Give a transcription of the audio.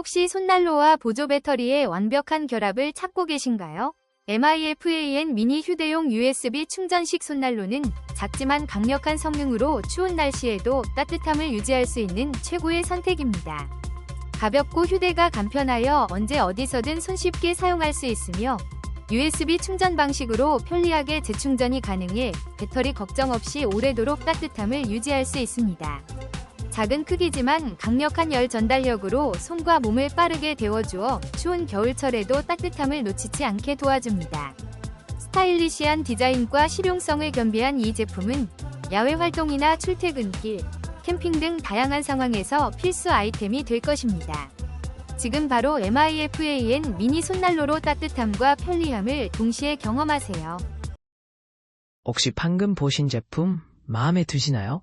혹시 손난로와 보조 배터리의 완벽한 결합을 찾고 계신가요? MIFAN 미니 휴대용 USB 충전식 손난로는 작지만 강력한 성능으로 추운 날씨에도 따뜻함을 유지할 수 있는 최고의 선택입니다. 가볍고 휴대가 간편하여 언제 어디서든 손쉽게 사용할 수 있으며 USB 충전 방식으로 편리하게 재충전이 가능해 배터리 걱정 없이 오래도록 따뜻함을 유지할 수 있습니다. 작은 크기지만 강력한 열 전달력으로 손과 몸을 빠르게 데워주어 추운 겨울철에도 따뜻함을 놓치지 않게 도와줍니다. 스타일리시한 디자인과 실용성을 겸비한 이 제품은 야외 활동이나 출퇴근길, 캠핑 등 다양한 상황에서 필수 아이템이 될 것입니다. 지금 바로 MIFAN 미니 손난로로 따뜻함과 편리함을 동시에 경험하세요. 혹시 방금 보신 제품 마음에 드시나요?